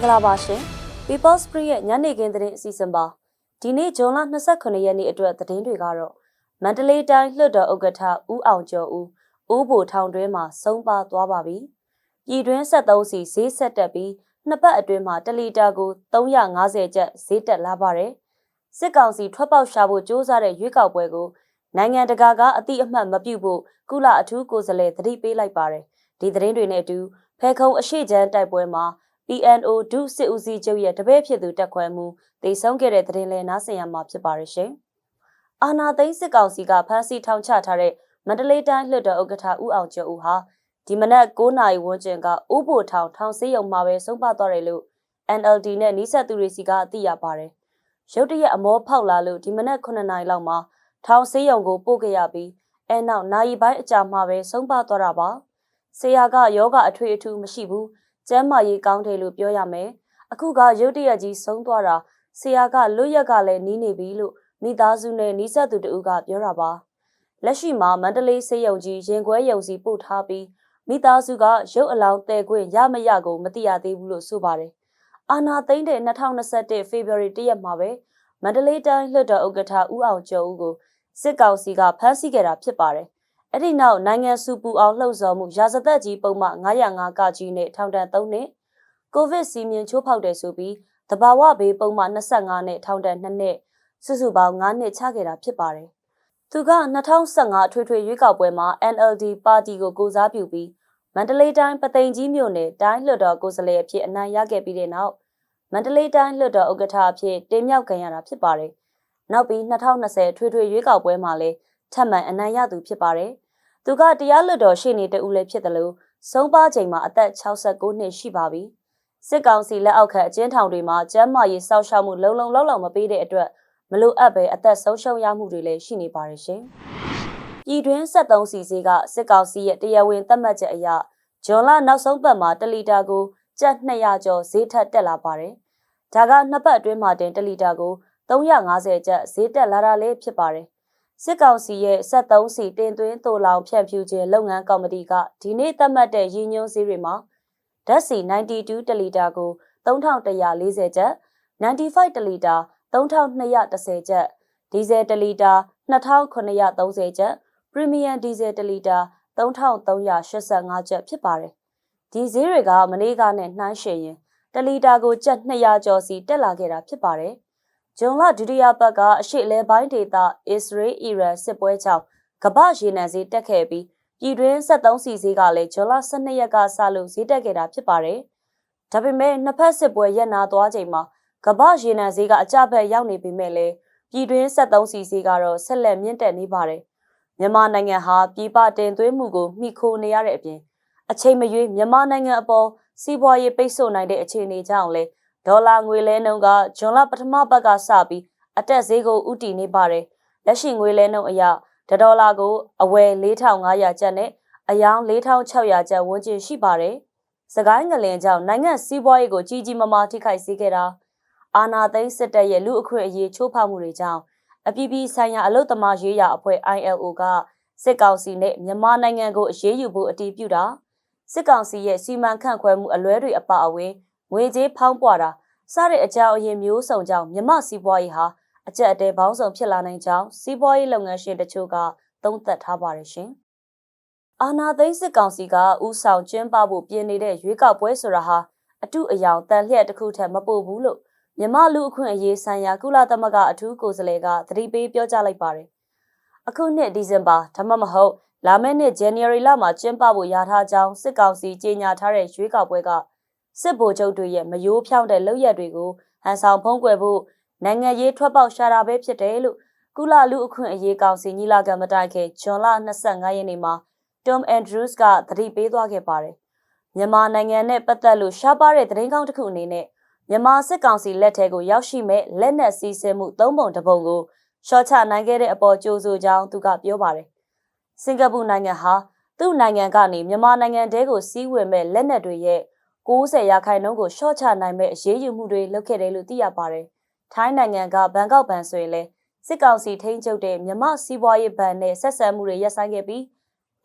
င်္ဂလာပါရှင် People's Free ရဲ့ညနေခင်းသတင်းအစီအစဉ်ပါဒီနေ့ဇွန်လ29ရက်နေ့အတွက်သတင်းတွေကတော့မန္တလေးတိုင်းလွှတ်တော်ဥက္ကဋ္ဌဦးအောင်ကျော်ဦးဦးဘိုထောင်တွင်းမှာဆုံးပါသွားပါပြီပြည်တွင်း73စီဈေးဆက်တက်ပြီးနှစ်ပတ်အတွင်းမှာ1လီတာကို350ကျပ်ဈေးတက်လာပါတယ်စစ်ကောင်စီထွက်ပေါက်ရှာဖို့စ조사တဲ့ရွေးကောက်ပွဲကိုနိုင်ငံတကာကအတိအမှတ်မပြုဖို့ကုလအထူးကိုယ်စားလှယ်သတိပေးလိုက်ပါတယ်ဒီသတင်းတွေနဲ့အတူဖဲခုံအရှိချမ်းတိုက်ပွဲမှာ PNO ဒုစစ်ဦးစီးချုပ်ရဲ့တပည့်ဖြစ်သူတက်ခွဲမှုတေဆုံးခဲ့တဲ့သတင်းလဲနားဆင်ရမှာဖြစ်ပါရရှင်။အာနာသိန်းစစ်ကောင်စီကဖမ်းဆီးထောင်ချထားတဲ့မန္တလေးတိုင်းလွှတ်တော်ဥက္ကဋ္ဌဦးအောင်ကျော်ဦးဟာဒီမနက်9နာရီဝန်းကျင်ကဥပိုထောင်ထောင်ဆေးရုံမှာပဲဆုံးပါသွားတယ်လို့ NLD နဲ့နှိဆက်သူတွေစီကသိရပါတယ်။ရုတ်တရက်အမောဖောက်လာလို့ဒီမနက်9နာရီလောက်မှာထောင်ဆေးရုံကိုပို့ခဲ့ရပြီးအဲနောက်နိုင်ပိုင်းအကြာမှာပဲဆုံးပါသွားတာပါ။ဆရာကယောဂအထွေအထူးမရှိဘူး။ ကျမ်းမာရေးကောင်းတယ်လို့ပြောရမယ်။အခုကရုတ်တရက်ကြီးဆုံးသွားတာဆရာကလွတ်ရက်ကလည်းနီးနေပြီလို့မိသားစုနဲ့နီးစပ်သူတို့ကပြောတာပါ။လက်ရှိမှာမန္တလေးစေယုံကြီးရင်ခွဲယုံစီပို့ထားပြီးမိသားစုကရုပ်အလောင်းတဲခွင့်ရမရကိုမသိရသေးဘူးလို့ဆိုပါတယ်။အာနာသိန်းတဲ့2021ဖေဖော်ဝါရီတရက်မှာပဲမန္တလေးတိုင်းလွှတ်တော်ဥက္ကဋ္ဌဦးအောင်ကျော်ဦးကိုစစ်ကောင်စီကဖမ်းဆီးခဲ့တာဖြစ်ပါတယ်။ အဲ့ဒီနောက်နိုင်ငံစုပူအောင်လှုပ်ဆော်မှုရာဇသက်ကြီးပုံမှ905ကကြီးနဲ့ထောင်ဒဏ်3နှစ်ကိုဗစ်စီမင်းချိုးဖောက်တယ်ဆိုပြီးတဘာဝဘေးပုံမှ25နဲ့ထောင်ဒဏ်2နှစ်စုစုပေါင်း9နှစ်ချခဲ့တာဖြစ်ပါတယ်။သူက2015အထွေထွေရွေးကောက်ပွဲမှာ NLD ပါတီကိုကိုစားပြုပြီးမန္တလေးတိုင်းပသိမ်ကြီးမြို့နယ်တိုင်းလွှတ်တော်ကိုယ်စားလှယ်အဖြစ်အနိုင်ရခဲ့ပြီးတဲ့နောက်မန္တလေးတိုင်းလွှတ်တော်ဥက္ကဋ္ဌအဖြစ်တင်မြှောက်ခံရတာဖြစ်ပါတယ်။နောက်ပြီး2020ထွေထွေရွေးကောက်ပွဲမှာလည်း ထပ်မံအနိုင်ရသူဖြစ်ပါတယ်။သူကတရားလွတ်တော်ရှိနေတူလည်းဖြစ်တယ်လို့ဆုံးပါချိန်မှာအသက်69နှစ်ရှိပါပြီ။စစ်ကောင်စီလက်အောက်ခံအကျဉ်းထောင်တွေမှာကျန်းမာရေးစောင့်ရှောက်မှုလုံလုံလောက်လောက်မပေးတဲ့အတွက်မလိုအပ်ပဲအသက်ဆုံးရှုံးရမှုတွေလည်းရှိနေပါတယ်ရှင်။ပြည်တွင်း73စီစီကစစ်ကောင်စီရဲ့တရားဝင်သတ်မှတ်ချက်အရဂျွန်လနောက်ဆုံးပတ်မှာ1လီတာကိုကျပ်200ကျော်ဈေးထက်တက်လာပါတယ်။ဒါကနှစ်ပတ်အတွင်းမှာတင်1လီတာကို350ကျပ်ဈေးတက်လာတာလည်းဖြစ်ပါတယ်။ စစ်ကောင်စီရဲ့73စီတင်သွင်းတိုလောင်ဖြန့်ဖြူးခြင်းလုပ်ငန်းကော်မတီကဒီနေ့သတ်မှတ်တဲ့ရည်ညွှန်းစည်းတွေမှာဓာတ်ဆီ92တလီတာကို3140ကျပ်95တလီတာ3210ကျပ်ဒီဇယ်တလီတာ2930ကျပ်ပရီမီယံဒီဇယ်တလီတာ3385ကျပ်ဖြစ်ပါတယ်ဒီဈေးတွေကမနေ့ကနဲ့နှိုင်းယှဉ်ရင်တလီတာကိုကျပ်200ကျော်စီတက်လာခဲ့တာဖြစ်ပါတယ်။ ဂျွန်လဒုတိယပတ်ကအရှိလဲပိုင်းဒေသအစ္စရေးအီရန်စစ်ပွဲကြောင့်ကမ္ဘာရေနံဈေးတက်ခဲ့ပြီးပြည်တွင်း73စီဈေးကလည်းဂျွန်လ12ရက်ကစလို့ဈေးတက်ခဲ့တာဖြစ်ပါတယ်။ဒါပေမဲ့နှစ်ဖက်စစ်ပွဲရပ်နာသွားချိန်မှာကမ္ဘာရေနံဈေးကအကျဘက်ရောက်နေပေမဲ့လည်းပြည်တွင်း73စီဈေးကတော့ဆက်လက်မြင့်တက်နေပါတယ်။မြန်မာနိုင်ငံဟာပြည်ပတင်သွင်းမှုကိုမှီခိုနေရတဲ့အပြင်အချိန်မရွေးမြန်မာနိုင်ငံအပေါ်စီးပွားရေးပိတ်ဆို့နိုင်တဲ့အခြေအနေကြောင့်လည်း ဒေါ်လာငွေလဲနှုန်းကဂျွန်လပထမပတ်ကစပြီးအတက်ဈေးကိုဥတီနေပါတယ်။လက်ရှိငွေလဲနှုန်းအရဒေါ်လာကိုအဝယ်4500ကျပ်နဲ့အယောင်4600ကျပ်ဝန်းကျင်ရှိပါတယ်။စကိုင်းငလင်ကြောင့်နိုင်ငံစီးပွားရေးကိုကြီးကြီးမားမားထိခိုက်စေခဲ့တာအာနာသိန်းစစ်တပ်ရဲ့လူအခွင့်အရေးချိုးဖောက်မှုတွေကြောင့်အပြည်ပြည်ဆိုင်ရာအလုသမားရေးရာအဖွဲ့ ILO ကစစ်ကောင်စီနဲ့မြန်မာနိုင်ငံကိုအရေးယူဖို့အတည်ပြုတာစစ်ကောင်စီရဲ့စီမံခန့်ခွဲမှုအလွဲတွေအပါအဝင် ငွေကြေးဖောင်းပွာတာစတဲ့အကြောင်းအရင်မျိုးစုံကြောင့်မြမစီးပွားရေးဟာအကျက်အတဲပေါင်းစုံဖြစ်လာနိုင်ကြောင်းစီးပွားရေးလုပ်ငန်းရှင်တချို့ကသုံးသပ်ထားပါတယ်ရှင်။အာနာသိန်းစစ်ကောင်စီကဥဆောင်ကျင်းပဖို့ပြင်နေတဲ့ရွေးကောက်ပွဲဆိုတာဟာအတုအယောင်တန်လျက်တစ်ခုထက်မပိုဘူးလို့မြမလူအခွင့်အရေးဆိုင်ရာကုလသမဂ္ဂအထူးကိုယ်စားလှယ်ကသတိပေးပြောကြားလိုက်ပါတယ်။အခုနှစ်ဒီဇင်ဘာဒါမှမဟုတ်လာမယ့်နှစ် January လမှာကျင်းပဖို့ရာထားကြောင်းစစ်ကောင်စီကြေညာထားတဲ့ရွေးကောက်ပွဲက စစ်ဗိုလ်ချုပ်တွေရဲ့မယိုးဖြောင်းတဲ့လုပ်ရက်တွေကိုဟန်ဆောင်ဖုံးကွယ်ဖို့နိုင်ငံရေးထွက်ပေါက်ရှာတာပဲဖြစ်တယ်လို့ကုလလူအခွင့်အရေးကောင်စီညီလာခံမတိုင်ခင်ဇွန်လ25ရက်နေ့မှာ Tom Andrews ကသတိပေးသွားခဲ့ပါတယ်။မြန်မာနိုင်ငံနဲ့ပတ်သက်လို့ရှားပါတဲ့သတင်းကောင်းတစ်ခုအနေနဲ့မြန်မာစစ်ကောင်စီလက်ထဲကိုရောက်ရှိမဲ့လက်နက်စီးဆင်းမှုသုံးပုံတစ်ပုံကိုရှော့ချနိုင်ခဲ့တဲ့အပေါ်ကြိုးဆိုကြောင်းသူကပြောပါတယ်။စင်ကာပူနိုင်ငံဟာသူ့နိုင်ငံကနေမြန်မာနိုင်ငံတဲကိုစီးဝင်မဲ့လက်နက်တွေရဲ့ 90ရာခိုင်နှုန်းကိုရှော့ချနိုင်မဲ့အရေးယူမှုတွေလုပ်ခဲ့တယ်လို့သိရပါတယ်။ထိုင်းနိုင်ငံကဘန်ကောက်ဘန်ဆိုရင်လည်းစစ်ကောင်စီထိန်းချုပ်တဲ့မြမစီးပွားရေးဘဏ်နဲ့ဆက်ဆံမှုတွေရပ်ဆိုင်းခဲ့ပြီး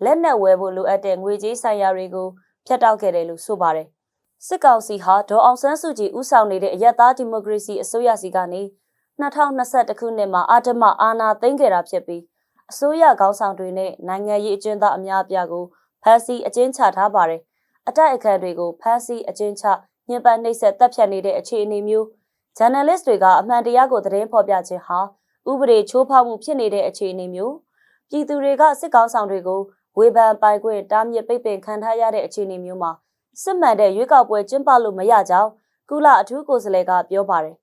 လက်နက်ဝယ်ဖို့လိုအပ်တဲ့ငွေကြေးဆိုင်ရာတွေကိုဖျက်တောက်ခဲ့တယ်လို့ဆိုပါတယ်စစ်ကောင်စီဟာဒေါ်အောင်ဆန်းစုကြည်ဦးဆောင်နေတဲ့အယက်သားဒီမိုကရေစီအစိုးရစီကနေ2021ခုနှစ်မှာအာဓမအာဏာသိမ်းခဲ့တာဖြစ်ပြီးအစိုးရခေါင်းဆောင်တွေနဲ့နိုင်ငံရေးအကျဉ်းသားအများအပြားကိုဖမ်းဆီးအကျဉ်းချထားပါတယ်။ အတိုက်အခံတွေကိုဖမ်းဆီးအကျဉ်းချညှဉ်းပန်းနှိပ်စက်တပ်ဖြတ်နေတဲ့အခြေအနေမျိုး journalist တွေကအမှန်တရားကိုသတင်းဖော်ပြခြင်းဟာဥပဒေချိုးဖောက်မှုဖြစ်နေတဲ့အခြေအနေမျိုးပြည်သူတွေကစစ်ကောင်ဆောင်တွေကိုဝေဖန်ပိုင်ခွင့်တားမြစ်ပိတ်ပင်ခံထားရတဲ့အခြေအနေမျိုးမှာစစ်မှန်တဲ့ရွေးကောက်ပွဲကျင်းပလို့မရကြောင်းကုလအထူးကိုယ်စားလှယ်ကပြောပါတယ်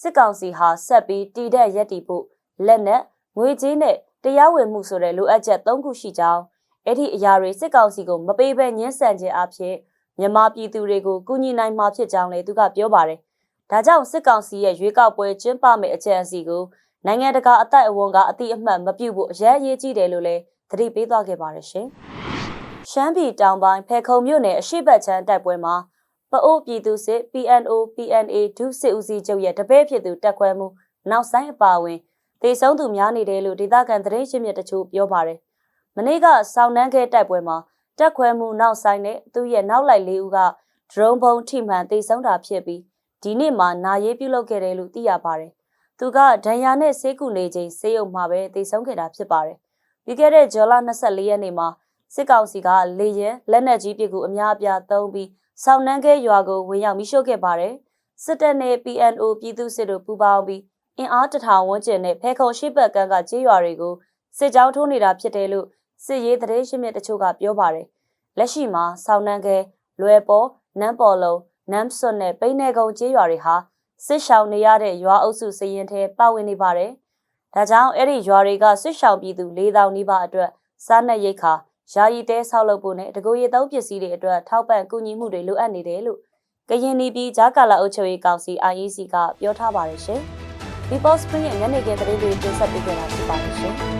စစ်ကောင်စီဟာဆက်ပြီးတည်တဲ့ရက်တီဖို့လက်နက်ငွေကြေးနဲ့တရားဝင်မှုဆိုတဲ့လိုအပ်ချက်၃ခုရှိကြောင်း အဲ့ဒီအရာတွေစစ်ကောင်စီကိုမပေးဘဲညှင်းဆန်ခြင်းအဖြစ်မြန်မာပြည်သူတွေကိုကူညီနိုင်မှာဖြစ်ကြောင်းလည်းသူကပြောပါတယ်။ဒါကြောင့်စစ်ကောင်စီရဲ့ရွေးကောက်ပွဲကျင်းပမယ့်အကြံအစီကိုနိုင်ငံတကာအသက်အဝန်ကအတိအမှတ်မပြုတ်ဖို့အရေးအရေးကြီးတယ်လို့လည်းသတိပေးသွားခဲ့ပါတယ်ရှင်။ရှမ်းပြည်တောင်ပိုင်းဖေခုံမြို့နယ်အရှိတ်ဘတ်ချမ်းတိုက်ပွဲမှာပအိုးပြည်သူစစ် PNO PNA ဒုစစ်ဦးစီးချုပ်ရဲ့တပည့်ဖြစ်သူတက်ခွဲမှုနောက်ဆိုင်အပါအဝင်ဒေဆုံးသူများနေတယ်လို့ဒေသခံသတင်းရှင်းမြစ်တချို့ပြောပါတယ်။ မနေ့ကစောင်းနှန်းခဲတိုက်ပွဲမှာတက်ခွဲမှုနောက်ဆိုင်နဲ့သူ့ရဲ့နောက်လိုက်လေးဦးကဒရုန်းဘုံထိမှန်ဒေဆုံးတာဖြစ်ပြီးဒီနေ့မှနာရေးပြုလုပ်ခဲ့တယ်လို့သိရပါတယ်။သူကဒဏ်ရာနဲ့ဆေးကုနေချိန်ဆေးရုံမှာပဲဒေဆုံးခဲ့တာဖြစ်ပါတယ်။ပြီးခဲ့တဲ့ဇွန်လ24ရက်နေ့မှာစစ်ကောင်စီကလေရင်လက်နက်ကြီးပစ်ကူအများအပြားသုံးပြီးစောင်းနှန်းခဲရွာကိုဝင်ရောက်မိရှို့ခဲ့ပါတယ်။စစ်တပ်နဲ့ PNO ပြည်သူစစ်တို့ပူးပေါင်းပြီးအင်အားတထောင်ဝန်းကျင်နဲ့ဖဲခုံရှိဘက်ကန်းကကြေးရွာတွေကိုစစ်ကြောင်းထိုးနေတာဖြစ်တယ်လို့ စစ်ရေးသတင်းရှင်းမြစ်တချို့ကပြောပါတယ်။လက်ရှိမှာစောင်းနှန်းခဲလွယ်ပေါ်နန်းပေါ်လုံးနမ်ဆွတ်နဲ့ပိန်းနေကုန်းကြေးရွာတွေဟာစစ်ရှောင်နေရတဲ့ရွာအုပ်စုစရင်ထဲပါဝင်နေပါတယ်။ဒါကြောင့်အဲ့ဒီရွာတွေကစစ်ရှောင်ပြည်သူ၄000နီးပါးအတွက်စားနပ်ရိက္ခာယာယီတဲဆောက်လုပ်ဖို့နဲ့တကူရီသုံးပစ္စည်းတွေအတွက်ထောက်ပံ့ကူညီမှုတွေလိုအပ်နေတယ်လို့ကရင်နီပြည်ဂျာကာလာအုပ်ချုပ်ရေးကောင်စီ IEC ကပြောထားပါတယ်ရှင်။ People Spring ရဲ့ညနေခင်းသတင်းတွေတင်ဆက်ပေးကြတာဖြစ်ပါတယ်ရှင်။